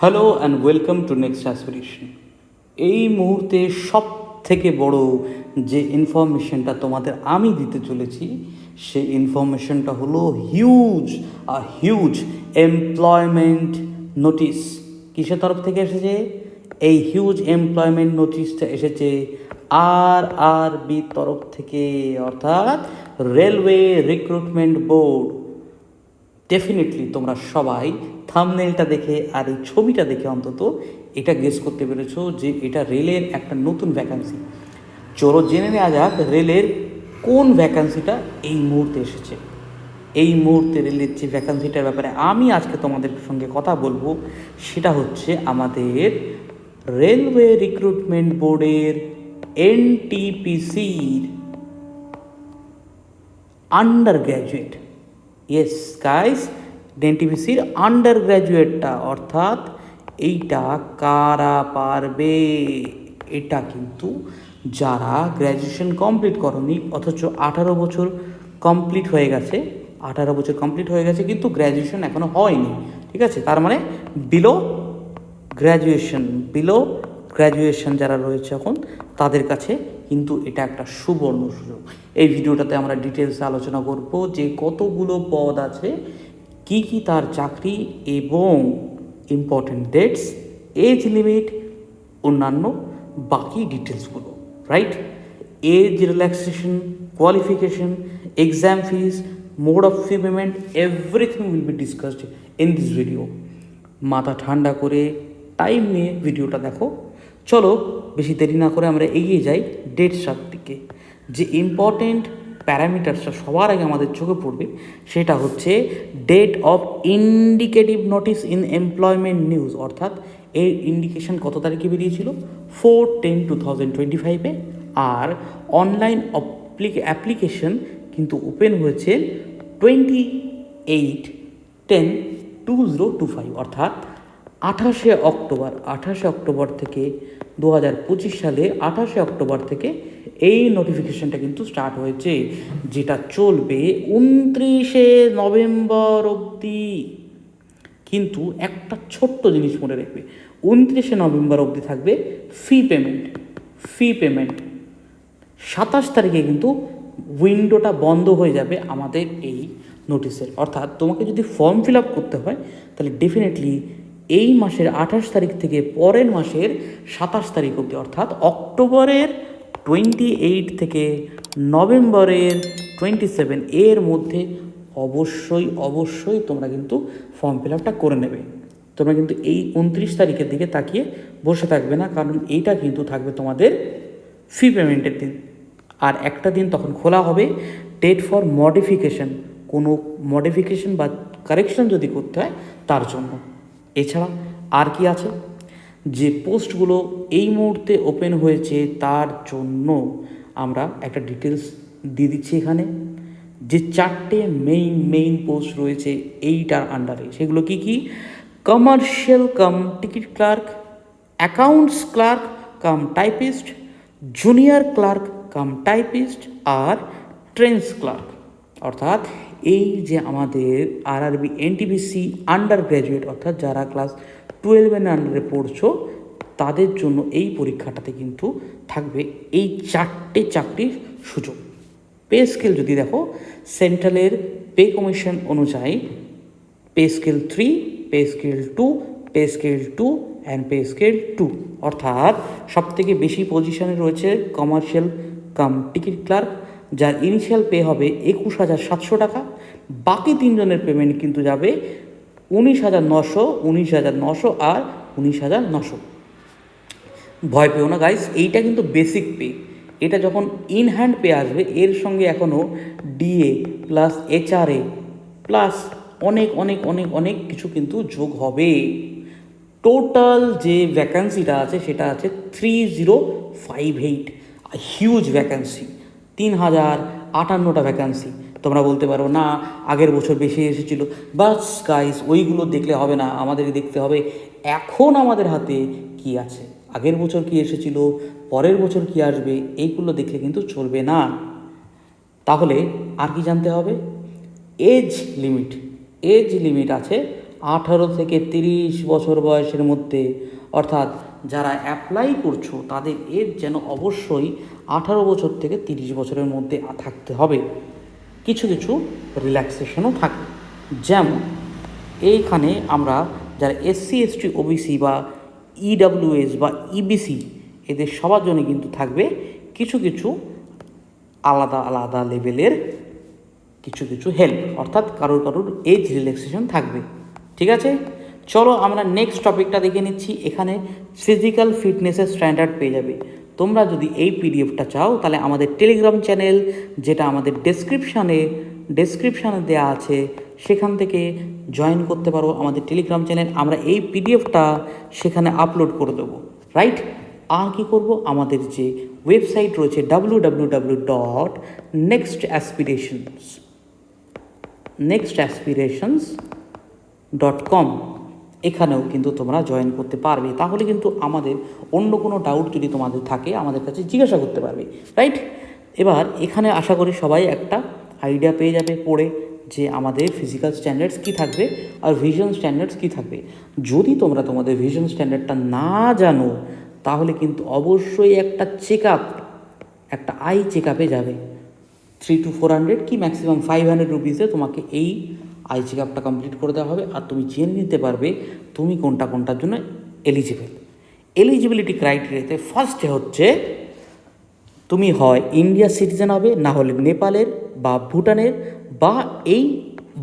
Hello and welcome to next aspiration এই মুহূর্তে সব থেকে বড় যে ইনফরমেশনটা তোমাদের আমি দিতে চলেছি, সেই ইনফরমেশনটা হলো হিউজ আর হিউজ এমপ্লয়মেন্ট নোটিস কিসের তরফ থেকে এসেছে? এই হিউজ এমপ্লয়মেন্ট নোটিশটা এসেছে আর আর বি তরফ থেকে, অর্থাৎ রেলওয়ে রিক্রুটমেন্ট বোর্ড ডেফিনেটলি তোমরা সবাই থামনেলটা দেখে আর এই ছবিটা দেখে অন্তত এটা গেস করতে পেরেছ যে এটা রেলের একটা নতুন ভ্যাকান্সি চলো জেনে নেওয়া যাক রেলের কোন ভ্যাকান্সিটা এই মুহূর্তে এসেছে। এই মুহূর্তে রেলের যে ভ্যাকান্সিটার ব্যাপারে আমি আজকে তোমাদের সঙ্গে কথা বলব সেটা হচ্ছে আমাদের রেলওয়ে রিক্রুটমেন্ট বোর্ডের এনটিপিসির আন্ডার গ্র্যাজুয়েট ইয়েস গাইস ডেন্টিভিসির আন্ডার গ্র্যাজুয়েটটা অর্থাৎ এইটা কারা পারবে এটা কিন্তু যারা গ্র্যাজুয়েশন কমপ্লিট করনি অথচ আঠারো বছর কমপ্লিট হয়ে গেছে আঠারো বছর কমপ্লিট হয়ে গেছে কিন্তু গ্র্যাজুয়েশন এখনও হয়নি ঠিক আছে তার মানে বিলো গ্র্যাজুয়েশন বিলো গ্র্যাজুয়েশন যারা রয়েছে এখন তাদের কাছে কিন্তু এটা একটা সুবর্ণ সুযোগ। এই ভিডিওটাতে আমরা ডিটেলসে আলোচনা করব যে কতগুলো পদ আছে, কি কি তার চাকরি এবং ইম্পর্টেন্ট ডেটস এজ লিমিট অন্যান্য বাকি ডিটেলসগুলো right age relaxation qualification exam fees mode of fee payment everything will be discussed in this video মাথা ঠান্ডা করে টাইম নিয়ে ভিডিওটা দেখো। চলো, বেশি দেরি না করে আমরা এগিয়ে যাই ডেটসটার দিকে। যে ইম্পর্টেন্ট প্যারামিটারসটা সবার আগে আমাদের চোখে পড়বে, সেটা হচ্ছে date of indicative notice in employment news অর্থাৎ এর ইন্ডিকেশন কত তারিখে বেরিয়েছিল? Four ten two thousand twenty ফাইভে আর অনলাইন অ্যাপ্লিকেশন কিন্তু ওপেন হয়েছে twenty eight ten two zero two five অর্থাৎ আঠাশে অক্টোবর আঠাশে অক্টোবর থেকে দু হাজার পঁচিশ সালে আঠাশে অক্টোবর থেকে এই নোটিফিকেশনটা কিন্তু স্টার্ট হয়েছে, যেটা চলবে উনত্রিশে নভেম্বর অবধি। কিন্তু একটা ছোট্ট জিনিস মনে রাখবে, উনত্রিশে নভেম্বর অবধি থাকবে ফি পেমেন্ট ফি পেমেন্ট সাতাশ তারিখে কিন্তু উইন্ডোটা বন্ধ হয়ে যাবে আমাদের এই নোটিশের অর্থাৎ তোমাকে যদি ফর্ম ফিল আপ করতে হয়, তাহলে ডেফিনেটলি এই মাসের আঠাশ তারিখ থেকে পরের মাসের সাতাশ তারিখ অবধি, অর্থাৎ অক্টোবরের টোয়েন্টি এইট থেকে নভেম্বরের টোয়েন্টি সেভেন এর মধ্যে অবশ্যই অবশ্যই তোমরা কিন্তু ফর্ম ফিল আপটা করে নেবে। তোমরা কিন্তু এই উনত্রিশ তারিখের দিকে তাকিয়ে বসে থাকবে না, কারণ এইটা কিন্তু থাকবে তোমাদের ফি পেমেন্টের দিন। আর একটা দিন তখন খোলা হবে ডেট ফর মডিফিকেশন কোনো মডিফিকেশন বা কারেকশন যদি করতে হয়, তার জন্য। এছাড়া আর কি আছে? যে পোস্টগুলো এই মুহূর্তে ওপেন হয়েছে তার জন্য আমরা একটা ডিটেলস দিয়ে দিচ্ছি এখানে। যে চারটে মেইন মেইন পোস্ট রয়েছে এইটার আন্ডারে সেগুলো কি কি? Commercial cum ticket clerk accounts clerk cum typist junior clerk cum typist আর ট্রেন্স ক্লার্ক অর্থাৎ এই যে আমাদের আর আরবি এনটিবিসি আন্ডার গ্র্যাজুয়েট অর্থাৎ যারা ক্লাস টুয়েলভের আন্ডারে পড়ছো, তাদের জন্য এই পরীক্ষাটাতে কিন্তু থাকবে এই চারটে চাকরির সুযোগ। পে স্কেল যদি দেখো সেন্ট্রালের পে কমিশন অনুযায়ী pay scale three pay scale two pay scale two and pay scale two অর্থাৎ সবথেকে বেশি পজিশনে রয়েছে কমার্শিয়াল কাম টিকিট ক্লার্ক যার ইনিশিয়াল পে হবে একুশ হাজার সাতশো টাকা। বাকি তিনজনের পেমেন্ট কিন্তু যাবে উনিশ হাজার নশো উনিশ হাজার নশো আর উনিশ হাজার নশো ভয় পেও না গাইস এইটা কিন্তু বেসিক পে এটা যখন ইন হ্যান্ড পে আসবে, এর সঙ্গে এখনও ডিএ প্লাস এইচআরএ প্লাস অনেক অনেক অনেক অনেক কিছু কিন্তু যোগ হবে। টোটাল যে ভ্যাকান্সিটা আছে, সেটা আছে three zero five eight huge vacancy তিন হাজার আটান্নটা ভ্যাকান্সি তোমরা বলতে পারো, না, আগের বছর বেশি এসেছিল। বাস গাইস ওইগুলো দেখলে হবে না আমাদেরকে দেখতে হবে। এখন আমাদের হাতে কি আছে? আগের বছর কি এসেছিল, পরের বছর কি আসবে, এইগুলো দেখলে কিন্তু চলবে না। তাহলে আর কি জানতে হবে? এজ লিমিট এজ লিমিট আছে আঠারো থেকে তিরিশ বছর বয়সের মধ্যে, অর্থাৎ যারা অ্যাপ্লাই করছ, তাদের এজ যেন অবশ্যই আঠারো বছর থেকে তিরিশ বছরের মধ্যে থাকতে হবে। কিছু কিছু রিল্যাক্সেশনও থাকে। যেমন, এইখানে আমরা যারা এসসি এসটি ওবিসি বা ইডাব্লিউএস বা ইবিসি এদের সবার জন্য কিন্তু থাকবে কিছু কিছু আলাদা আলাদা লেভেলের কিছু কিছু হেল্প অর্থাৎ কারোর কারোর এজ রিল্যাক্সেশন থাকবে। ঠিক আছে? চলো আমরা নেক্সট টপিকটা দেখে নিচ্ছি। এখানে ফিজিক্যাল ফিটনেসের স্ট্যান্ডার্ড পেয়ে যাবে। তোমরা যদি এই পিডিএফটা চাও, তাহলে আমাদের টেলিগ্রাম চ্যানেল যেটা আমাদের ডেসক্রিপশানে ডেসক্রিপশানে দেওয়া আছে, সেখান থেকে জয়েন করতে পারো আমাদের টেলিগ্রাম চ্যানেল আমরা এই পিডিএফটা সেখানে আপলোড করে দেবো। রাইট আর কি করব? আমাদের যে ওয়েবসাইট রয়েছে W W W dot next aspirations next aspirations dot com এখানেও কিন্তু তোমরা জয়েন করতে পারবে। তাহলে কিন্তু আমাদের অন্য কোনো ডাউট যদি তোমাদের থাকে, আমাদের কাছে জিজ্ঞাসা করতে পারবে। রাইট এবার এখানে আশা করি সবাই একটা আইডিয়া পেয়ে যাবে পড়ে যে আমাদের ফিজিক্যাল স্ট্যান্ডার্ডস কী থাকবে আর ভিশন স্ট্যান্ডার্ডস কী থাকবে। যদি তোমরা তোমাদের ভিশন স্ট্যান্ডার্ডটা না জানো, তাহলে কিন্তু অবশ্যই একটা চেক আপ একটা আই চেক আপে যাবে। থ্রি টু ফোর হান্ড্রেড কি ম্যাক্সিমাম ফাইভ হান্ড্রেড রুপিসে তোমাকে এই আই চেক আপটা কমপ্লিট করে দেওয়া হবে আর তুমি জেনে নিতে পারবে তুমি কোনটা কোনটার জন্য এলিজিবল এলিজিবিলিটি ক্রাইটেরিয়াতে ফার্স্টে হচ্ছে, তুমি হয় ইন্ডিয়া সিটিজেন হবে, না হলে নেপালের বা ভুটানের বা এই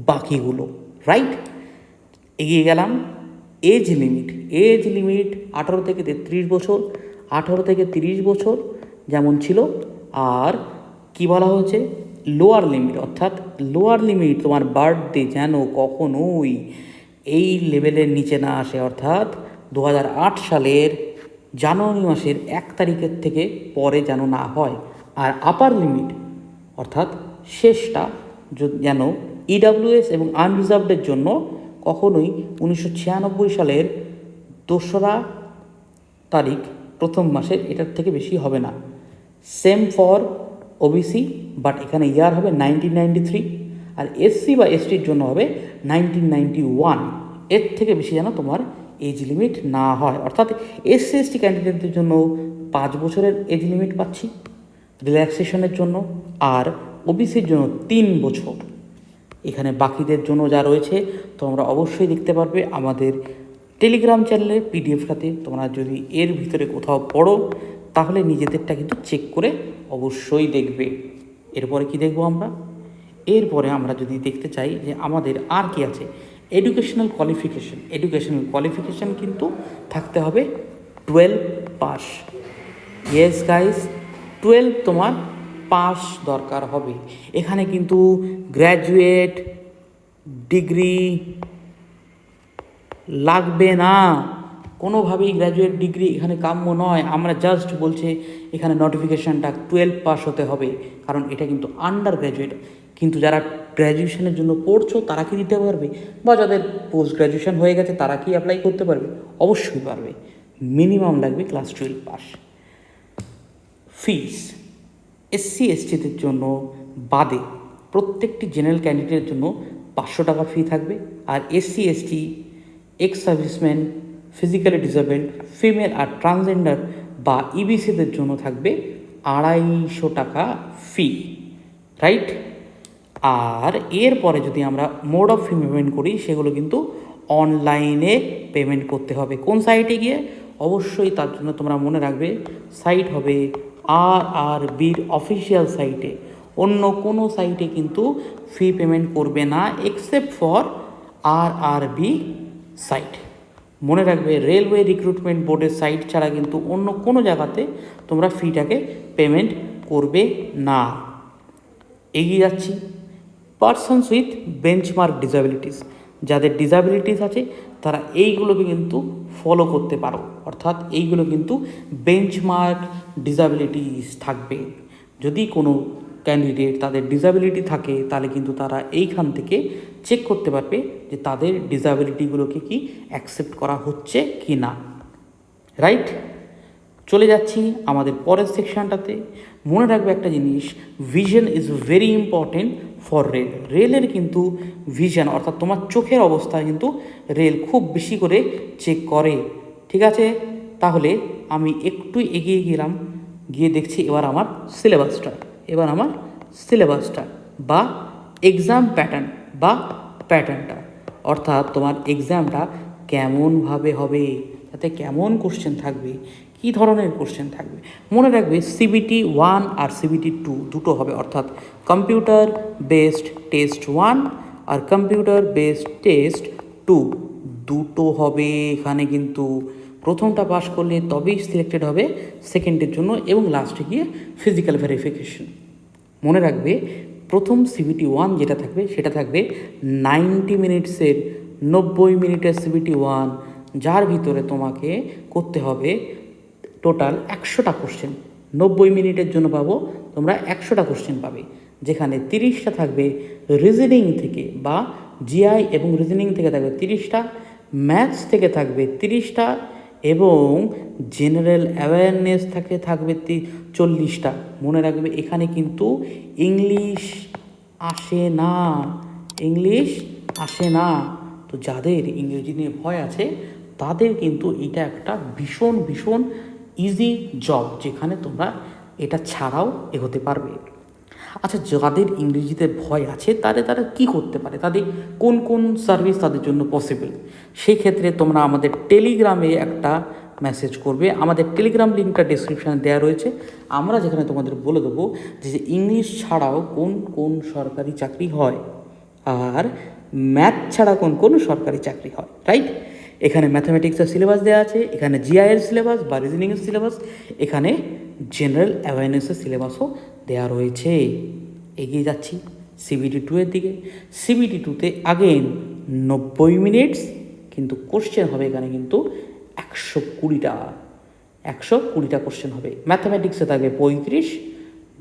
বাকিগুলো রাইট এগিয়ে গেলাম। এজ লিমিট এজ লিমিট আঠারো থেকে তেত্রিশ বছর, আঠারো থেকে তিরিশ বছর যেমন ছিল। আর কি বলা হয়েছে? লোয়ার লিমিট অর্থাৎ লোয়ার লিমিট তোমার বার্থডে যেন কখনোই এই লেভেলের নিচে না আসে। অর্থাৎ দু হাজার আট সালের জানুয়ারি মাসের এক তারিখের থেকে পরে যেন না হয়। আর আপার লিমিট অর্থাৎ শেষটা যেন ইডাব্লিউএস এবং আনরিজার্ভডের জন্য কখনোই উনিশশো ছিয়ানব্বই সালের দোসরা তারিখ প্রথম মাসের এটার থেকে বেশি হবে না। সেম ফর ওবিসি বাট এখানে ইয়ার হবে নাইনটিন নাইনটি থ্রি আর এসসি বা এসটির জন্য হবে নাইনটিন নাইনটি ওয়ানের থেকে বেশি যেন তোমার এজ লিমিট না হয়। অর্থাৎ এসসি এসটি ক্যান্ডিডেটদের জন্য পাঁচ বছরের এজ লিমিট পাচ্ছি রিল্যাক্সেশনের জন্য আর ওবিসির জন্য তিন বছর। এখানে বাকিদের জন্য যা রয়েছে তোমরা অবশ্যই দেখতে পারবে আমাদের টেলিগ্রাম চ্যানেলে পিডিএফটাতে তোমরা যদি এর ভিতরে কোথাও পড়ো তাহলে নিজেদেরটা কিন্তু চেক করে অবশ্যই দেখবে। এরপরে কি দেখব আমরা? এরপরে আমরা যদি দেখতে চাই যে আমাদের আর কি আছে? এডুকেশনাল কোয়ালিফিকেশন এডুকেশনাল কোয়ালিফিকেশন কিন্তু থাকতে হবে twelve pass yes guys twelve তোমার পাস দরকার হবে। এখানে কিন্তু গ্র্যাজুয়েট ডিগ্রি লাগবে না। কোনোভাবেই গ্র্যাজুয়েট ডিগ্রি এখানে কাম্য নয়। আমরা জাস্ট বলছে এখানে নোটিফিকেশানটা টুয়েলভ পাস হতে হবে, কারণ এটা কিন্তু আন্ডার গ্র্যাজুয়েট কিন্তু যারা গ্র্যাজুয়েশনের জন্য পড়ছো, তারা কি দিতে পারবে? বা যাদের পোস্ট গ্র্যাজুয়েশন হয়ে গেছে, তারা কি অ্যাপ্লাই করতে পারবে? অবশ্যই পারবে। মিনিমাম লাগবে class twelve pass fees SC এসটিদের জন্য বাদে প্রত্যেকটি জেনারেল ক্যান্ডিডেটের জন্য পাঁচশো টাকা ফি থাকবে। আর SC ST ex serviceman physically female আর ট্রান্সজেন্ডার বা ইবিসিদের জন্য থাকবে আড়াইশো টাকা ফি রাইট আর এরপরে যদি আমরা মোড অফ ফি পেমেন্ট করি, সেগুলো কিন্তু অনলাইনে পেমেন্ট করতে হবে। কোন সাইটে গিয়ে? অবশ্যই তার জন্য তোমরা মনে রাখবে সাইট হবে আর আর বির অফিসিয়াল সাইটে অন্য কোনো সাইটে কিন্তু ফি পেমেন্ট করবে না except for R R B site মনে রাখবে রেলওয়ে রিক্রুটমেন্ট বোর্ডের সাইট ছাড়া কিন্তু অন্য কোনো জায়গাতে তোমরা ফিটাকে পেমেন্ট করবে না। এগিয়ে যাচ্ছি। পার্সনস উইথ বেঞ্চমার্ক ডিসাবিলিটিস যাদের ডিসাবিলিটিস আছে, তারা এইগুলোকে কিন্তু ফলো করতে পারো। অর্থাৎ এইগুলো কিন্তু বেঞ্চমার্ক ডিসাবিলিটিস থাকবে। যদি কোনো ক্যান্ডিডেট তাদের ডিসাবিলিটি থাকে, তাহলে কিন্তু তারা এইখান থেকে চেক করতে পারবে যে তাদের ডিসাবিলিটিগুলোকে কি অ্যাকসেপ্ট করা হচ্ছে কি না রাইট চলে যাচ্ছি আমাদের পরের সেকশনটাতে মনে রাখবে একটা জিনিস vision is very important for rail রেলের কিন্তু ভিশন অর্থাৎ তোমার চোখের অবস্থা কিন্তু রেল খুব বেশি করে চেক করে। ঠিক আছে? তাহলে আমি একটু এগিয়ে গেলাম, গিয়ে দেখছি এবার আমার সিলেবাসটা এবার আমার সিলেবাসটা বা এক্সাম প্যাটার্ন বা প্যাটার্নটা অর্থাৎ তোমার এক্সামটা কেমনভাবে হবে, তাতে কেমন কোশ্চেন থাকবে, কী ধরনের কোশ্চেন থাকবে। মনে রাখবে সিবিটি ওয়ান আর সিবিটি টু দুটো হবে, অর্থাৎ কম্পিউটার বেসড টেস্ট ওয়ান আর কম্পিউটার বেসড টেস্ট টু দুটো হবে এখানে কিন্তু। প্রথমটা পাস করলে তবেই সিলেক্টেড হবে সেকেন্ডের জন্য এবং লাস্টে গিয়ে ফিজিক্যাল ভেরিফিকেশন মনে রাখবে, প্রথম সিবিটি ওয়ান যেটা থাকবে, সেটা থাকবে নাইনটি মিনিটসের নব্বই মিনিটের সিবিটি ওয়ান যার ভিতরে তোমাকে করতে হবে টোটাল একশোটা কোশ্চেন নব্বই মিনিটের জন্য পাবো, তোমরা একশোটা কোশ্চেন পাবে, যেখানে তিরিশটা থাকবে রিজনিং থেকে বা জিআই এবং রিজনিং থেকে থাকবে তিরিশটা ম্যাথস থেকে থাকবে তিরিশটা এবং জেনারেল অ্যাওয়ারনেস থেকে, থাকবে চল্লিশটা। মনে রাখবে এখানে কিন্তু ইংলিশ আসে না। ইংলিশ আসে না। তো যাদের ইংরেজি নিয়ে ভয় আছে, তাদের কিন্তু এটা একটা ভীষণ ভীষণ ইজি জব যেখানে তোমরা এটা ছাড়াও এগোতে পারবে। আচ্ছা যাদের ইংরেজিতে ভয় আছে তাহলে তারা কি করতে পারে? তাদের কোন কোন সার্ভিস তাদের জন্য পসিবল সেই ক্ষেত্রে তোমরা আমাদের টেলিগ্রামে একটা মেসেজ করবে। আমাদের টেলিগ্রাম লিঙ্কটা ডিসক্রিপশানে দেওয়া রয়েছে। আমরা যেখানে তোমাদের বলে দেবো যে ইংলিশ ছাড়াও কোন কোন সরকারি চাকরি হয় আর ম্যাথ ছাড়া কোন কোন সরকারি চাকরি হয় রাইট এখানে ম্যাথামেটিক্সের সিলেবাস দেওয়া আছে, এখানে জিআইয়ের সিলেবাস বা রিজনিংয়ের সিলেবাস এখানে জেনারেল অ্যাওয়ারনেসের সিলেবাসও দেওয়া রয়েছে। এগিয়ে যাচ্ছি সিবিটি টু এর দিকে। সিবিটি টুতে আগেন নব্বই মিনিটস কিন্তু কোশ্চেন হবে এখানে কিন্তু একশো কুড়িটা। একশো কুড়িটা কোশ্চেন হবে। ম্যাথামেটিক্সে থাকবে পঁয়ত্রিশ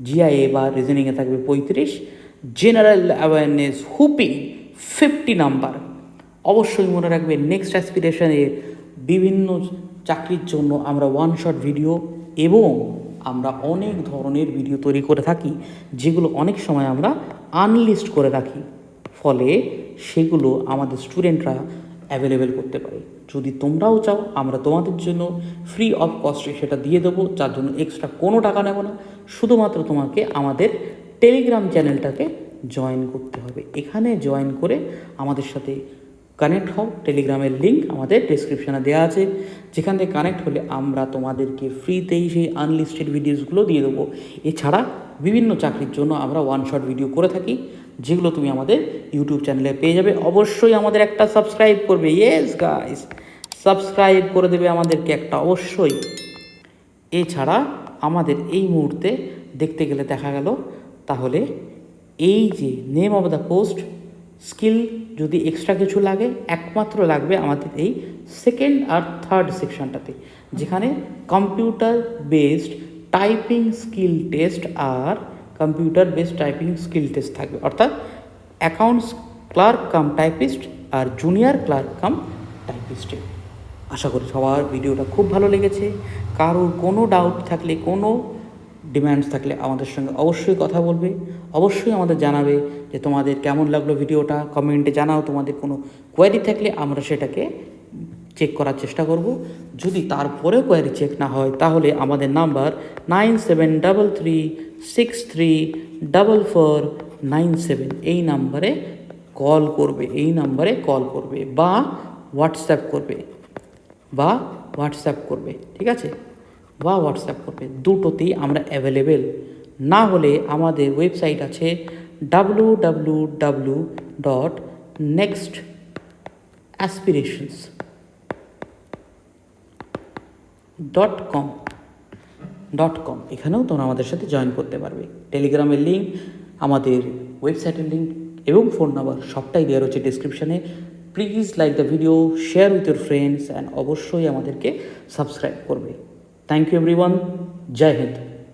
জিআইএ বা রিজনিংয়ে থাকবে পঁয়ত্রিশ general awareness whopping fifty number অবশ্যই মনে রাখবে নেক্সট অ্যাসপিরেশনে বিভিন্ন চাকরির জন্য আমরা ওয়ান শট ভিডিও এবং আমরা অনেক ধরনের ভিডিও তৈরি করে থাকি, যেগুলো অনেক সময় আমরা আনলিস্ট করে রাখি। ফলে সেগুলো আমাদের স্টুডেন্টরা অ্যাভেলেবেল করতে পারে। যদি তোমরাও চাও, আমরা তোমাদের জন্য ফ্রি অফ কস্টে সেটা দিয়ে দেবো, যার জন্য এক্সট্রা কোনো টাকা নেব না। শুধুমাত্র তোমাকে আমাদের টেলিগ্রাম চ্যানেলটাকে জয়েন করতে হবে। এখানে জয়েন করে আমাদের সাথে কানেক্ট হও টেলিগ্রামের লিঙ্ক আমাদের ডিসক্রিপশানে দেওয়া আছে। যেখান থেকে কানেক্ট হলে আমরা তোমাদেরকে ফ্রিতেই সেই আনলিস্টেড ভিডিওসগুলো দিয়ে দেবো। এছাড়া বিভিন্ন চাকরির জন্য আমরা ওয়ান শট ভিডিও করে থাকি, যেগুলো তুমি আমাদের ইউটিউব চ্যানেলে পেয়ে যাবে। অবশ্যই আমাদের একটা সাবস্ক্রাইব করবে। ইয়েস গাইস সাবস্ক্রাইব করে দেবে আমাদেরকে একটা অবশ্যই। এছাড়া আমাদের এই মুহূর্তে দেখতে গেলে দেখা গেল, তাহলে এই যে name of the post skill যদি এক্সট্রা কিছু লাগে, একমাত্র লাগবে আমাদের এই সেকেন্ড আর থার্ড সেকশনটাতে যেখানে computer based typing skill test আর computer based typing skill test থাকবে। অর্থাৎ অ্যাকাউন্টস ক্লার্ক কাম টাইপিস্ট আর জুনিয়র ক্লার্ক কাম টাইপিস্টে আশা করি সবার ভিডিওটা খুব ভালো লেগেছে। কারোর কোনো ডাউট থাকলে, কোনো ডিম্যান্ডস থাকলে আমাদের সঙ্গে অবশ্যই কথা বলবে, অবশ্যই আমাদের জানাবে যে তোমাদের কেমন লাগল ভিডিওটা কমেন্টে জানাও তোমাদের কোনো কোয়ারি থাকলে আমরা সেটাকে চেক করার চেষ্টা করব। যদি তারপরেও কোয়ারি চেক না হয়, তাহলে আমাদের number nine seven double three six three double four nine seven এই নাম্বারে কল করবে, এই নাম্বারে কল করবে বা হোয়াটসঅ্যাপ করবে, বা হোয়াটসঅ্যাপ করবে, ঠিক আছে? বা হোয়াটসঅ্যাপ করবে। দুটোতেই আমরা অ্যাভেলেবেল না হলে আমাদের ওয়েবসাইট আছে W W W dot next aspirations dot com dot com এখানেও তোমরা আমাদের সাথে জয়েন করতে পারবে। টেলিগ্রামের লিঙ্ক আমাদের ওয়েবসাইটের লিঙ্ক এবং ফোন নাম্বার সবটাই দেওয়া রয়েছে ডিসক্রিপশানে please like the video share with your friends and অবশ্যই আমাদেরকে সাবস্ক্রাইব করবে। Thank you everyone. Jai Hind.